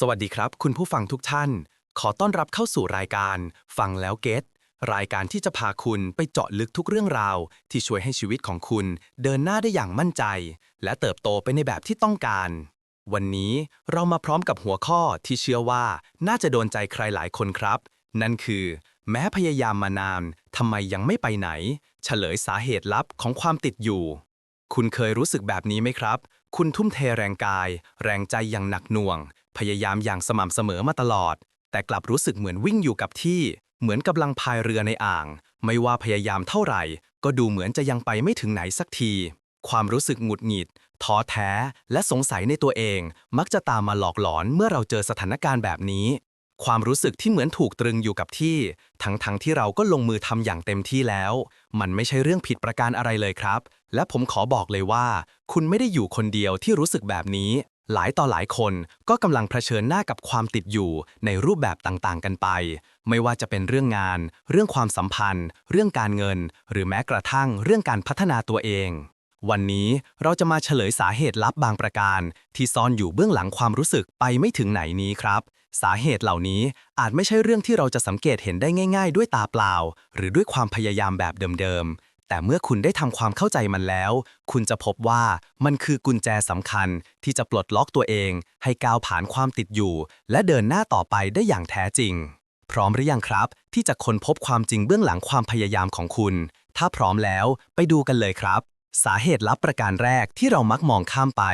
สวัสดีครับ คุณผู้ฟังทุกท่าน ขอต้อนรับเข้าสู่รายการ ฟังแล้วเก็ตรายการที่จะพาคุณไปเจาะลึกทุกเรื่องราว ที่ช่วยให้ชีวิตของคุณเดินหน้าได้อย่างมั่นใจ และเติบโตไปในแบบที่ต้องการ วันนี้เรามาพร้อมกับหัวข้อที่เชื่อว่าน่าจะโดนใจใครหลายคนครับ นั่นคือ แม้พยายามมานานทำไมยังไม่ไปไหน เฉลยสาเหตุลับของความติดอยู่ คุณเคยรู้สึกแบบนี้ไหมครับ คุณทุ่มเทแรงกาย แรงใจอย่างหนักหน่วง พยายามอย่างสม่ำเสมอมาตลอด แต่กลับรู้สึกเหมือนวิ่งอยู่กับที่ เหมือนกำลังพายเรือในอ่าง ไม่ว่าพยายามเท่าไหร่ ก็ดูเหมือนจะยังไปไม่ถึงไหนสักที ความรู้สึกหงุดหงิด ท้อแท้ และสงสัยในตัวเอง มักจะตามมาหลอกหลอนเมื่อเราเจอสถานการณ์แบบนี้ ความรู้สึกที่เหมือนถูกตรึงอยู่กับที่ ทั้งๆทที่เราก็ลงมือทำอย่างเต็มที่แล้ว มันไม่ใช่เรื่องผิดประการอะไรเลยครับ และผมขอบอกเลยว่า คุณไม่ได้อยู่คนเดียวที่รู้สึกแบบนี้ หลายต่อหลายคนก็กำลังเผชิญหน้ากับความติดอยู่ในรูปแบบต่างๆ กันไป ไม่ว่าจะเป็นเรื่องงาน เรื่องความสัมพันธ์ เรื่องการเงิน หรือแม้กระทั่งเรื่องการพัฒนาตัวเอง วันนี้เราจะมาเฉลยสาเหตุลับบางประการ ที่ซ่อนอยู่เบื้องหลังความรู้สึกไปไม่ถึงไหนนี้ครับ สาเหตุเหล่านี้อาจไม่ใช่เรื่องที่เราจะสังเกตเห็นได้ง่าย ๆ ด้วยตาเปล่า หรือด้วยความพยายามแบบเดิมๆ แต่เมื่อคุณได้ทำความเข้าใจมันแล้ว คุณจะพบว่ามันคือกุญแจสำคัญที่จะปลดล็อกตัวเอง ให้ก้าวผ่านความติดอยู่ และเดินหน้าต่อไปได้อย่างแท้จริง พร้อมหรือยังครับ ที่จะค้นพบความจริงเบื้องหลังความพยายามของคุณ ถ้าพร้อมแล้วไปดูกันเลยครับ สาเหตุลับประการแรกที่เรามักมองข้ามไป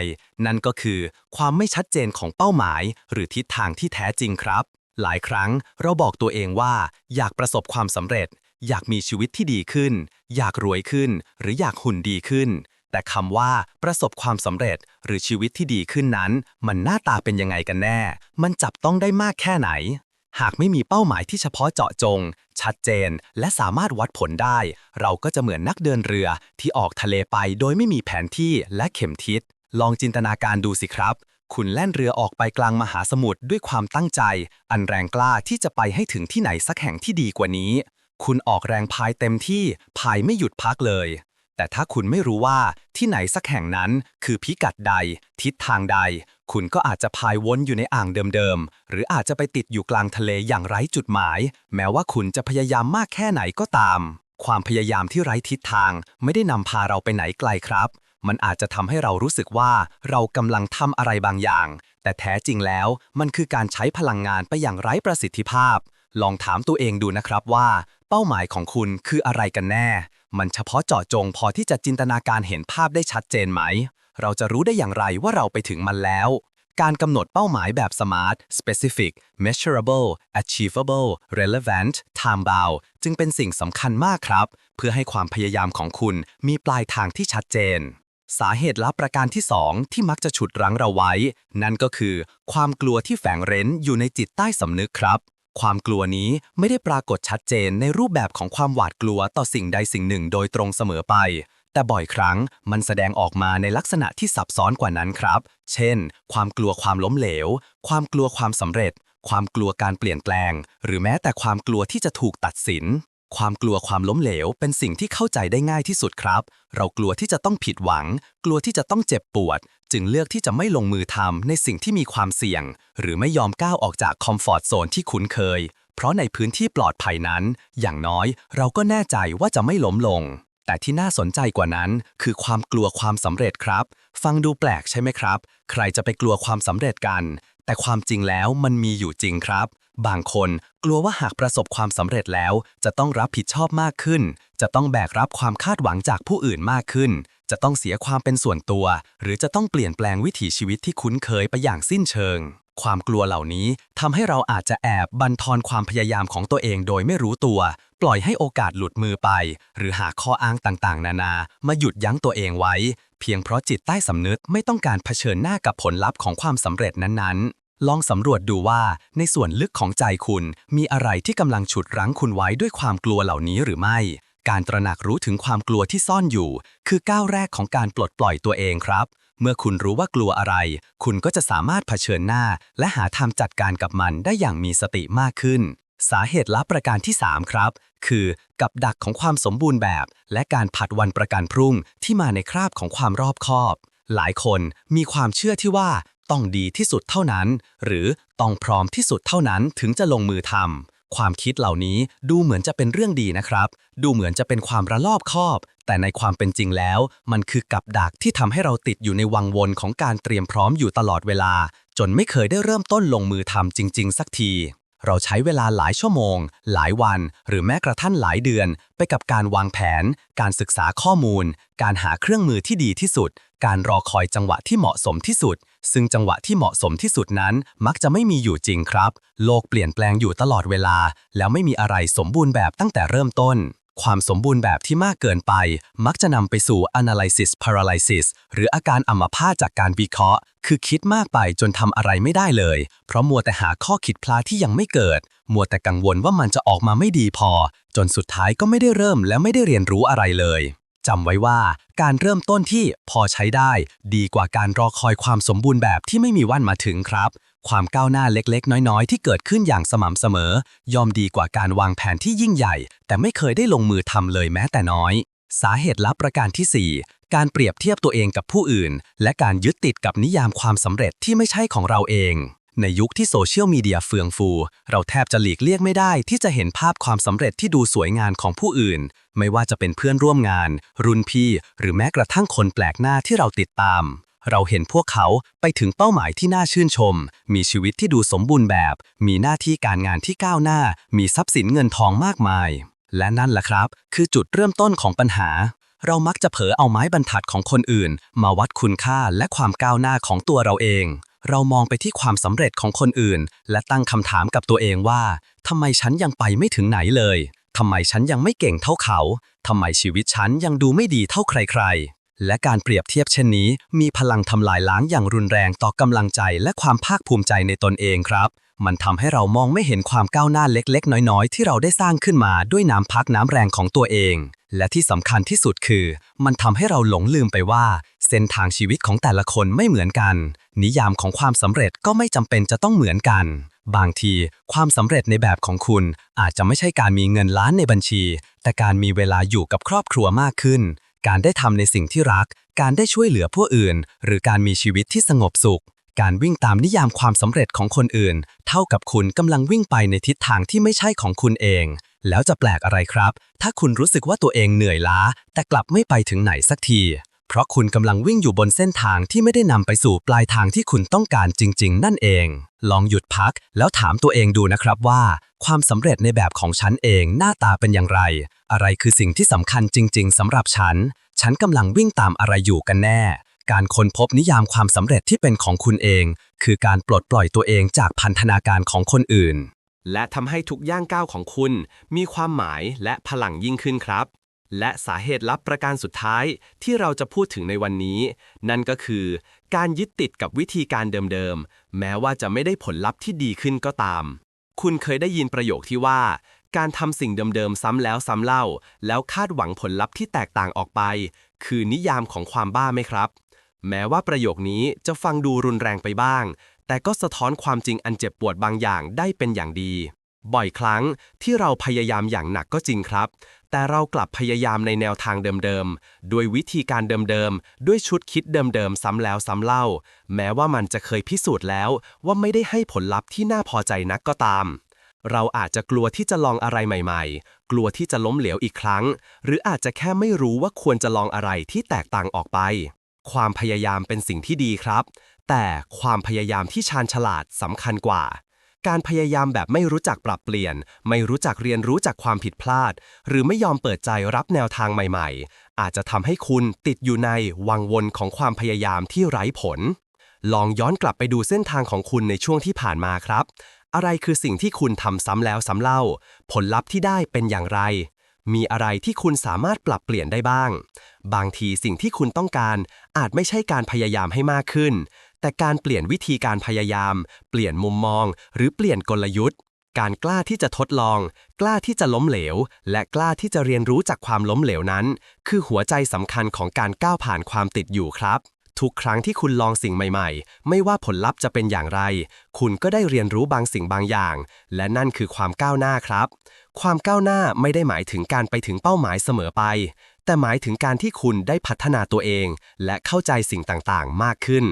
นั่นก็คือ ความไม่ชัดเจนของเป้าหมาย หรือทิศทางที่แท้จริงครับ หลายครั้งเราบอกตัวเองว่า อยากประสบความสำเร็จ อยากมีชีวิตที่ดีขึ้น อยากรวยขึ้น หรืออยากหุ่นดีขึ้น แต่คำว่าประสบความสำเร็จหรือชีวิตที่ดีขึ้นนั้น มันหน้าตาเป็นยังไงกันแน่ มันจับต้องได้มากแค่ไหน หากไม่มีเป้าหมายที่เฉพาะเจาะจง ชัดเจน และสามารถวัดผลได้ เราก็จะเหมือนนักเดินเรือที่ออกทะเลไปโดยไม่มีแผนที่และเข็มทิศ ลองจินตนาการดูสิครับคุณแล่นเรือออกไปกลางมหาสมุทรด้วยความตั้งใจ อันแรงกล้าที่จะไปให้ถึงที่ไหนสักแห่งที่ดีกว่านี้ คุณออกแรงพายเต็มที่พายไม่หยุดพักเลย แต่ถ้าคุณไม่รู้ว่าที่ไหนสักแห่งนั้นคือพิกัดใด ทิศทางใด คุณก็อาจจะพายวนอยู่ในอ่างเดิมๆ หรืออาจจะไปติดอยู่กลางทะเลอย่างไร้จุดหมาย แม้ว่าคุณจะพยายามมากแค่ไหนก็ตาม ความพยายามที่ไร้ทิศทางไม่ได้นำพาเราไปไหนไกลครับมันอาจจะทำให้เรารู้สึกว่าเรากำลังทำอะไรบางอย่าง แต่แท้จริงแล้วมันคือการใช้พลังงานไปอย่างไร้ประสิทธิภาพ ลองถามตัวเองดูนะครับว่า เป้าหมายของคุณคืออะไรกันแน่ มันเฉพาะเจาะจงพอที่จะจินตนาการเห็นภาพได้ชัดเจนไหม เราจะรู้ได้อย่างไรว่าเราไปถึงมันแล้ว การกำหนดเป้าหมายแบบ SMART specific measurable achievable relevant time bound จึงเป็นสิ่งสำคัญมากครับ เพื่อให้ความพยายามของคุณมีปลายทางที่ชัดเจนสาเหตุลับประการที่ 2 ที่มักจะฉุดรั้งเราไว้ นั่นก็คือ ความกลัวที่แฝงเร้นอยู่ในจิตใต้สำนึกครับ ความกลัวนี้ไม่ได้ปรากฏชัดเจนในรูปแบบของความหวาดกลัวต่อสิ่งใดสิ่งหนึ่งโดยตรงเสมอไป แต่บ่อยครั้งมันแสดงออกมาในลักษณะที่ซับซ้อนกว่านั้นครับ เช่น ความกลัวความล้มเหลว ความกลัวความสำเร็จ ความกลัวการเปลี่ยนแปลง หรือแม้แต่ความกลัวที่จะถูกตัดสิน ความกลัวความล้มเหลวเป็นสิ่งที่เข้าใจได้ง่ายที่สุดครับ เรากลัวที่จะต้องผิดหวัง กลัวที่จะต้องเจ็บปวด จึงเลือกที่จะไม่ลงมือทำในสิ่งที่มีความเสี่ยง หรือไม่ยอมก้าวออกจากคอมฟอร์ตโซนที่คุ้นเคย เพราะในพื้นที่ปลอดภัยนั้น อย่างน้อยเราก็แน่ใจว่าจะไม่ล้มลง แต่ที่น่าสนใจกว่านั้น คือความกลัวความสำเร็จครับ ฟังดูแปลกใช่ไหมครับ ใครจะไปกลัวความสำเร็จกัน แต่ความจริงแล้วมันมีอยู่จริงครับ บางคนกลัวว่าหากประสบความสำเร็จแล้ว จะต้องรับผิดชอบมากขึ้น จะต้องแบกรับความคาดหวังจากผู้อื่นมากขึ้น จะต้องเสียความเป็นส่วนตัว หรือจะต้องเปลี่ยนแปลงวิถีชีวิตที่คุ้นเคยไปอย่างสิ้นเชิง ความกลัวเหล่านี้ทำให้เราอาจจะแอบบันทอนความพยายามของตัวเองโดยไม่รู้ตัว ปล่อยให้โอกาสหลุดมือไป หรือหาข้ออ้างต่างๆ นานา มาหยุดยั้งตัวเองไว้ เพียงเพราะจิตใต้สำนึกไม่ต้องการเผชิญหน้ากับผลลัพธ์ของความสำเร็จนั้นๆ ลองสำรวจดูว่าในส่วนลึกของใจคุณมีอะไรที่กำลังฉุดรั้งคุณไว้ด้วยความกลัวเหล่านี้หรือไม่ การตระหนักรู้ถึงความกลัวที่ซ่อนอยู่ คือก้าวแรกของการปลดปล่อยตัวเองครับ เมื่อคุณรู้ว่ากลัวอะไร คุณก็จะสามารถเผชิญหน้า และหาทางจัดการกับมันได้อย่างมีสติมากขึ้น สาเหตุลับประการที่ 3 ครับ คือ กับดักของความสมบูรณ์แบบ และการผัดวันประกันพรุ่งที่มาในคราบของความรอบคอบหลายคนมีความเชื่อที่ว่า ต้องดีที่สุดเท่านั้น หรือต้องพร้อมที่สุดเท่านั้นถึงจะลงมือทำความคิดเหล่านี้ดูเหมือนจะเป็นเรื่องดีนะครับ ดูเหมือนจะเป็นความระลอบคอบ แต่ในความเป็นจริงแล้ว มันคือกับดักที่ทำให้เราติดอยู่ในวังวนของการเตรียมพร้อมอยู่ตลอดเวลา จนไม่เคยได้เริ่มต้นลงมือทำจริง ๆ สักทีเราใช้เวลาหลายชั่วโมง หลายวัน หรือแม้กระทั่งหลายเดือน ไปกับการวางแผน การศึกษาข้อมูล การหาเครื่องมือที่ดีที่สุด การรอคอยจังหวะที่เหมาะสมที่สุดซึ่งจังหวะที่เหมาะสมที่สุดนั้นมักจะไม่มีอยู่จริงครับ โลกเปลี่ยนแปลงอยู่ตลอดเวลา แล้วไม่มีอะไรสมบูรณ์แบบตั้งแต่เริ่มต้น ความสมบูรณ์แบบที่มากเกินไป มักจะนำไปสู่ analysis paralysis หรืออาการอัมพาตจากการวิเคราะห์ คือคิดมากไปจนทำอะไรไม่ได้เลย เพราะมัวแต่หาข้อคิดพลาดที่ยังไม่เกิด มัวแต่กังวลว่ามันจะออกมาไม่ดีพอ จนสุดท้ายก็ไม่ได้เริ่มและไม่ได้เรียนรู้อะไรเลย จำไว้ว่าการเริ่มต้นที่พอใช้ได้ ดีกว่าการรอคอยความสมบูรณ์แบบที่ไม่มีวันมาถึงครับ ความก้าวหน้าเล็กๆ น้อยๆ ที่เกิดขึ้นอย่างสม่ำเสมอยอมดีกว่าการวางแผนที่ยิ่งใหญ่ แต่ไม่เคยได้ลงมือทำเลยแม้แต่น้อย สาเหตุลับประการที่ 4 การเปรียบเทียบตัวเองกับผู้อื่น และการยึดติดกับนิยามความสำเร็จที่ไม่ใช่ของเราเอง ในยุคที่โซเชียลมีเดียเฟื่องฟู เราแทบจะหลีกเลี่ยงไม่ได้ที่จะเห็นภาพความสำเร็จที่ดูสวยงามของผู้อื่น ไม่ว่าจะเป็นเพื่อนร่วมงาน รุ่นพี่ หรือแม้กระทั่งคนแปลกหน้าที่เราติดตาม เราเห็นพวกเขาไปถึงเป้าหมายที่น่าชื่นชม มีชีวิตที่ดูสมบูรณ์แบบ มีหน้าที่การงานที่ก้าวหน้า มีทรัพย์สินเงินทองมากมาย และนั่นแหละครับ คือจุดเริ่มต้นของปัญหาเรามักจะเผลอเอาไม้บรรทัดของคนอื่น มาวัดคุณค่าและความก้าวหน้าของตัวเราเอง เรามองไปที่ความสำเร็จของคนอื่น และตั้งคำถามกับตัวเองว่าทำไมฉันยังไปไม่ถึงไหนเลยทำไมฉันยังไม่เก่งเท่าเขาทำไมชีวิตฉันยังดูไม่ดีเท่าใครๆ และการเปรียบเทียบเช่นนี้ มีพลังทำลายล้างอย่างรุนแรงต่อกำลังใจและความภาคภูมิใจในตนเองครับ มันทำให้เรามองไม่เห็นความก้าวหน้าเล็กๆ น้อยๆ ที่เราได้สร้างขึ้นมาด้วยน้ำพักน้ำแรงของตัวเอง และที่สำคัญที่สุดคือ มันทำให้เราหลงลืมไปว่า เส้นทางชีวิตของแต่ละคนไม่เหมือนกัน นิยามของความสำเร็จก็ไม่จำเป็นจะต้องเหมือนกัน บางทีความสำเร็จในแบบของคุณอาจจะไม่ใช่การมีเงินล้านในบัญชี แต่การมีเวลาอยู่กับครอบครัวมากขึ้น การได้ทำในสิ่งที่รัก การได้ช่วยเหลือผู้อื่น หรือการมีชีวิตที่สงบสุข การวิ่งตามนิยามความสำเร็จของคนอื่น เท่ากับคุณกำลังวิ่งไปในทิศทางที่ไม่ใช่ของคุณเอง แล้วจะแปลกอะไรครับ ถ้าคุณรู้สึกว่าตัวเองเหนื่อยล้า แต่กลับไม่ไปถึงไหนสักที เพราะคุณกำลังวิ่งอยู่บนเส้นทางที่ไม่ได้นำไปสู่ปลายทางที่คุณต้องการจริง ๆ นั่นเอง ลองหยุดพักแล้วถามตัวเองดูนะครับว่า ความสำเร็จในแบบของฉันเองหน้าตาเป็นอย่างไร อะไรคือสิ่งที่สำคัญจริง ๆสำหรับฉัน ฉันกำลังวิ่งตามอะไรอยู่กันแน่ การค้นพบนิยามความสำเร็จที่เป็นของคุณเอง คือการปลดปล่อยตัวเองจากพันธนาการของคนอื่น และทำให้ทุกย่างก้าวของคุณ มีความหมายและพลังยิ่งขึ้นครับ และสาเหตุลับประการสุดท้ายที่เราจะพูดถึงในวันนี้ นั่นก็คือ การยึดติดกับวิธีการเดิมๆ แม้ว่าจะไม่ได้ผลลัพธ์ที่ดีขึ้นก็ตาม คุณเคยได้ยินประโยคที่ว่า การทำสิ่งเดิมๆ ซ้ำแล้วซ้ำเล่า แล้วคาดหวังผลลัพธ์ที่แตกต่างออกไป คือนิยามของความบ้าไหมครับ แม้ว่าประโยคนี้จะฟังดูรุนแรงไปบ้าง แต่ก็สะท้อนความจริงอันเจ็บปวดบางอย่างได้เป็นอย่างดี บ่อยครั้งที่เราพยายามอย่างหนักก็จริงครับ แต่เรากลับพยายามในแนวทางเดิมๆ ด้วยวิธีการเดิมๆ ด้วยชุดคิดเดิมๆ ซ้ำแล้วซ้ำเล่า แม้ว่ามันจะเคยพิสูจน์แล้วว่าไม่ได้ให้ผลลัพธ์ที่น่าพอใจนักก็ตาม เราอาจจะกลัวที่จะลองอะไรใหม่ๆ กลัวที่จะล้มเหลวอีกครั้ง หรืออาจจะแค่ไม่รู้ว่าควรจะลองอะไรที่แตกต่างออกไป ความพยายามเป็นสิ่งที่ดีครับ แต่ความพยายามที่ชาญฉลาดสำคัญกว่า การพยายามแบบไม่รู้จักปรับเปลี่ยน ไม่รู้จักเรียนรู้จากความผิดพลาด หรือไม่ยอมเปิดใจรับแนวทางใหม่ๆ อาจจะทำให้คุณติดอยู่ในวังวนของความพยายามที่ไร้ผล ลองย้อนกลับไปดูเส้นทางของคุณในช่วงที่ผ่านมาครับ อะไรคือสิ่งที่คุณทำซ้ำแล้วซ้ำเล่า ผลลัพธ์ที่ได้เป็นอย่างไร มีอะไรที่คุณสามารถปรับเปลี่ยนได้บ้าง บางทีสิ่งที่คุณต้องการอาจไม่ใช่การพยายามให้มากขึ้น แต่การเปลี่ยนวิธีการพยายาม เปลี่ยนมุมมอง หรือเปลี่ยนกลยุทธ์ การกล้าที่จะทดลอง กล้าที่จะล้มเหลว และกล้าที่จะเรียนรู้จากความล้มเหลวนั้น คือหัวใจสำคัญของการก้าวผ่านความติดอยู่ครับทุกครั้งที่คุณลองสิ่งใหม่ๆ ไม่ว่าผลลัพธ์จะเป็นอย่างไร คุณก็ได้เรียนรู้บางสิ่งบางอย่าง และนั่นคือความก้าวหน้าครับ ความก้าวหน้าไม่ได้หมายถึงการไปถึงเป้าหมายเสมอไป แต่หมายถึงการที่คุณได้พัฒนาตัวเอง และเข้าใจสิ่งต่างๆ มากขึ้น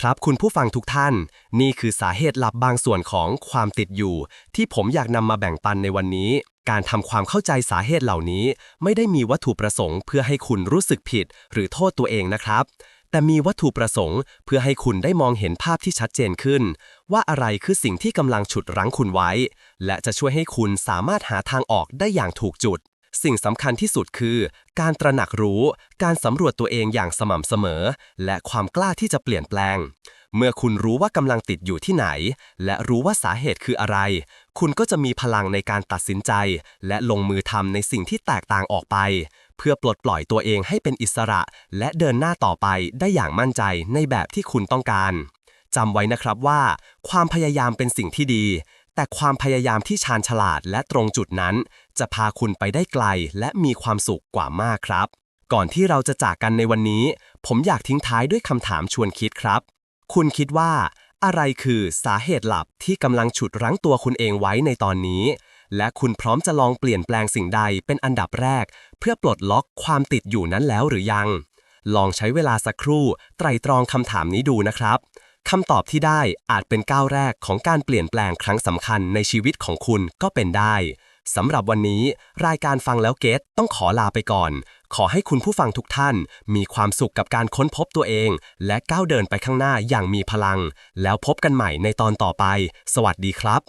ครับคุณผู้ฟังทุกท่าน นี่คือสาเหตุหลับบางส่วนของความติดอยู่ ที่ผมอยากนำมาแบ่งปันในวันนี้ การทำความเข้าใจสาเหตุเหล่านี้ ไม่ได้มีวัตถุประสงค์ เพื่อให้คุณรู้สึกผิด หรือโทษตัวเองนะครับ แต่มีวัตถุประสงค์ เพื่อให้คุณได้มองเห็นภาพที่ชัดเจนขึ้น ว่าอะไรคือสิ่งที่กำลังฉุดรั้งคุณไว้ และจะช่วยให้คุณสามารถหาทางออกได้อย่างถูกจุด สิ่งสำคัญที่สุดคือ การตระหนักรู้ การสำรวจตัวเองอย่างสม่ำเสมอ และความกล้าที่จะเปลี่ยนแปลง เมื่อคุณรู้ว่ากำลังติดอยู่ที่ไหน และรู้ว่าสาเหตุคืออะไร คุณก็จะมีพลังในการตัดสินใจ และลงมือทำในสิ่งที่แตกต่างออกไป เพื่อปลดปล่อยตัวเองให้เป็นอิสระ และเดินหน้าต่อไปได้อย่างมั่นใจในแบบที่คุณต้องการจำไว้นะครับว่า ความพยายามเป็นสิ่งที่ดี แต่ความพยายามที่ชาญฉลาดและตรงจุดนั้น จะพาคุณไปได้ไกลและมีความสุขกว่ามากครับ ก่อนที่เราจะจากกันในวันนี้ ผมอยากทิ้งท้ายด้วยคำถามชวนคิดครับ คุณคิดว่า อะไรคือสาเหตุหลับที่กำลังฉุดรั้งตัวคุณเองไว้ในตอนนี้ และคุณพร้อมจะลองเปลี่ยนแปลงสิ่งใดเป็นอันดับแรก เพื่อปลดล็อกความติดอยู่นั้นแล้วหรือยัง ลองใช้เวลาสักครู่ไตร่ตรองคำถามนี้ดูนะครับ คำตอบที่ได้อาจเป็นก้าวแรกของการเปลี่ยนแปลงครั้งสำคัญในชีวิตของคุณก็เป็นได้สำหรับวันนี้รายการฟังแล้วเกตต้องขอลาไปก่อน ขอให้คุณผู้ฟังทุกท่าน มีความสุขกับการค้นพบตัวเอง และก้าวเดินไปข้างหน้าอย่างมีพลัง แล้วพบกันใหม่ในตอนต่อไป สวัสดีครับ